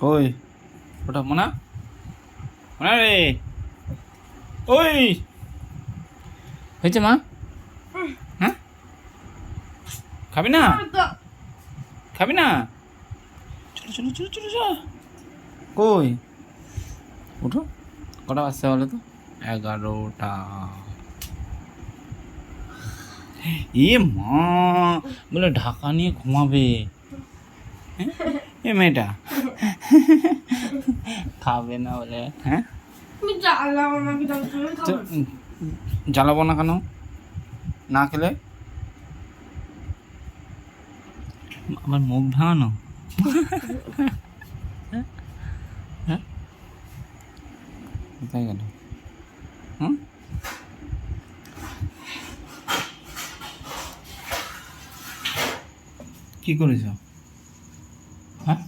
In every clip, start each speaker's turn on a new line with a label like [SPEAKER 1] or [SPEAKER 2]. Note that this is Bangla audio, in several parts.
[SPEAKER 1] ওই, ওটা মোনা। মোনা রে। ওই। হয়েছে মা? হ্যাঁ? খাবি না? খাবি না? চলো চলো চলো চলো চলো। কই? উঠো। কটা বাজছে বলো তো? এগারোটা। এ মা, বলে ঢাকা নিয়ে ঘুমাবে। হ্যাঁ? এ মেয়েটা। খাবে না বলে। হ্যাঁ? জ্বালাবো না কেন? না খেলে? আমার মুখ ভাঙানো। হ্যাঁ? কোথায় গেল? হুম? কি করেছ হ্যাঁ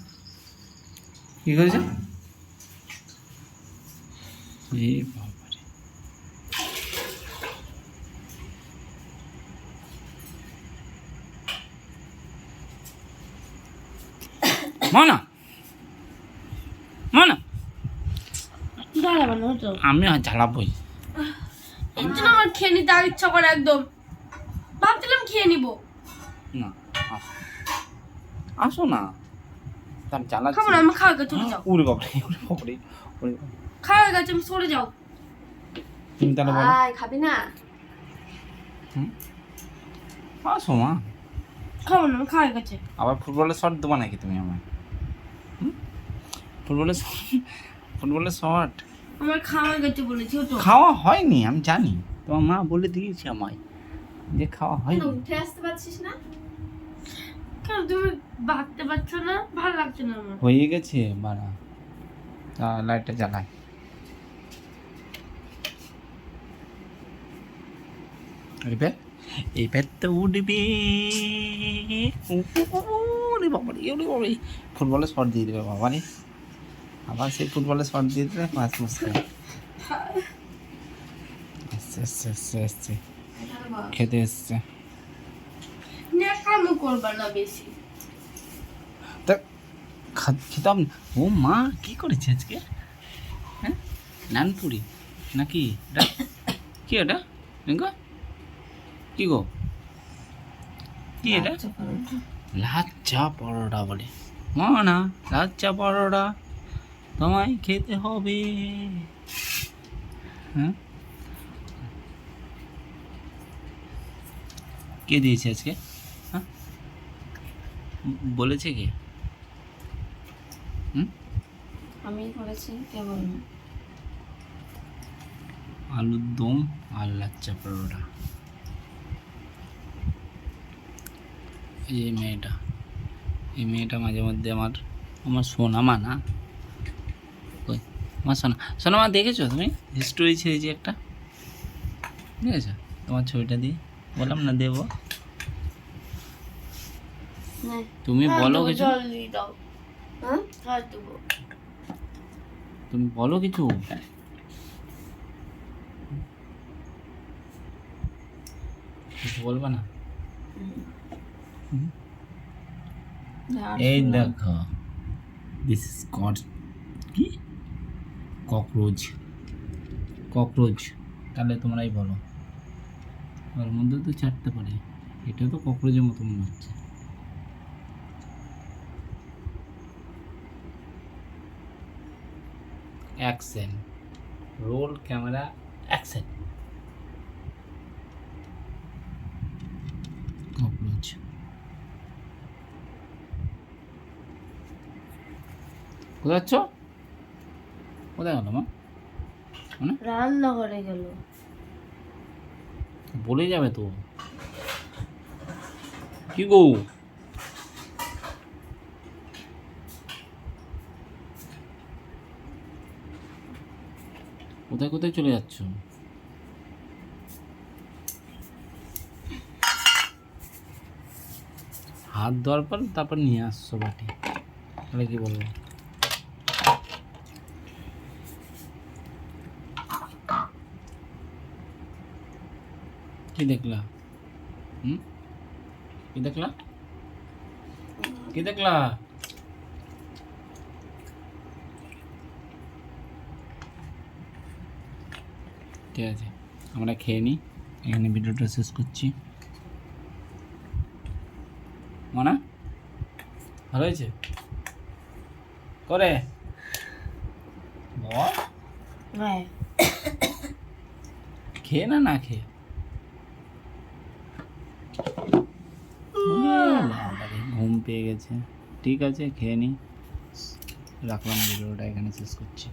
[SPEAKER 1] কি করেছ এ বাবারে। মনা। মনা।
[SPEAKER 2] তো।
[SPEAKER 1] আমি আর জ্বালাবই।
[SPEAKER 2] এই জন্য আমার খেয়ে নিতে আর ইচ্ছা করে একদম। ভাবছিলাম খেয়ে নিবো।
[SPEAKER 1] না আসো না। তার জ্বালাচ্ছি
[SPEAKER 2] খাব না আমি খাওয়া গেছে চলে যাও
[SPEAKER 1] উড়ে বাপরে উড়ে বাপরে উড়ে
[SPEAKER 2] খাওয়া গেছে আমি সরে যাও
[SPEAKER 1] তুমি তাহলে বলো
[SPEAKER 3] আয় খাবি না
[SPEAKER 1] হুম? আসো মা
[SPEAKER 2] খাব না আমি খাওয়া গেছে
[SPEAKER 1] আবার ফুটবলের শট দেবো নাকি তুমি আমায়? হুম? ফুটবলের শট ফুটবলের শট।
[SPEAKER 2] আমার খাওয়া গেছে বলেছি তো।
[SPEAKER 1] খাওয়া হয়নি আমি জানি। তোমার মা বলে দিয়েছে আমায় যে খাওয়া হয়নি।
[SPEAKER 3] উঠে আসতে পারছিস না?
[SPEAKER 2] কেন তুমি বাঁধতে পারছ না? ভালো লাগছে না আমার।
[SPEAKER 1] হয়ে গেছে বাড়া তা লাইটটা জ্বালাই। এবার এবার তো উঠবে। ওরে বাবারে ওরে বাবারে। ফুটবলে শট দিয়ে দেবে বাবারে। আবার সেই ফুটবলে শট দিয়ে দেবে পাঁচ মাস খেতে এসছে।
[SPEAKER 2] নেকামো করবা না বেশি।
[SPEAKER 1] তা খেতাম ও মা কি করেছে আজকে? হ্যাঁ? নানপুরি? নাকি এটা? কি এটা? গো কি গো? কি এটা? লাচ্চা পরোটা। বলে। মা না লাচ্চা পরোটা তোমায় খেতে হবে। হ্যাঁ? কে দিয়েছে আজকে? হ্যাঁ বলেছে কি?
[SPEAKER 3] আমি করেছি কে বলব?
[SPEAKER 1] আলুর দম আর লাচ্চা পরোটা। এই মেয়েটা এই মেয়েটা মাঝে মধ্যে আমার আমার সোনামা না? কই? আমার সোনা সোনামা দেখেছ তুমি? হিস্টোরি ছেড়েছি একটা। ঠিক আছে তোমার ছবিটা দিয়ে? বললাম না দেবো। তুমি বলো কিছু।
[SPEAKER 2] জল দিয়ে দাও।
[SPEAKER 3] হ্যাঁ?
[SPEAKER 2] হাত দেবো
[SPEAKER 1] তুমি বলো কিছু। কিছু বলবে না? এই দেখো দিস ইজ কট কি? ককরোচ ককরোচ তাহলে তোমরাই বলো। ওর মধ্যে তো ছাড়তে পারে এটা তো ককরোচের মতো মনে হচ্ছে action roll camera action cockroach কোথায় যাচ্ছ? কোথায় গেল মা? মানে?
[SPEAKER 2] রান্না করে গেল।
[SPEAKER 1] বলে যাবে তো। কি গো? কোথায় কোথায় চলে যাচ্ছ? হাত ধোয়ার পর তারপর নিয়ে আসছো বাটি। তাহলে কি বলব? কি দেখলা? হুম? কি দেখলা? কি দেখলা? ঠিক আছে। আমরা খেয়ে নিই। এখানে ভিডিওটা শেষ করছি। মনা ভালো হয়েছে? করে।
[SPEAKER 3] হ্যাঁ।
[SPEAKER 1] খেয়ে না না খেয়ে? ঘুম পেয়ে গেছে। ঠিক আছে খেয়ে নি রাখলাম ভিডিওটা এখানে শেষ করছি।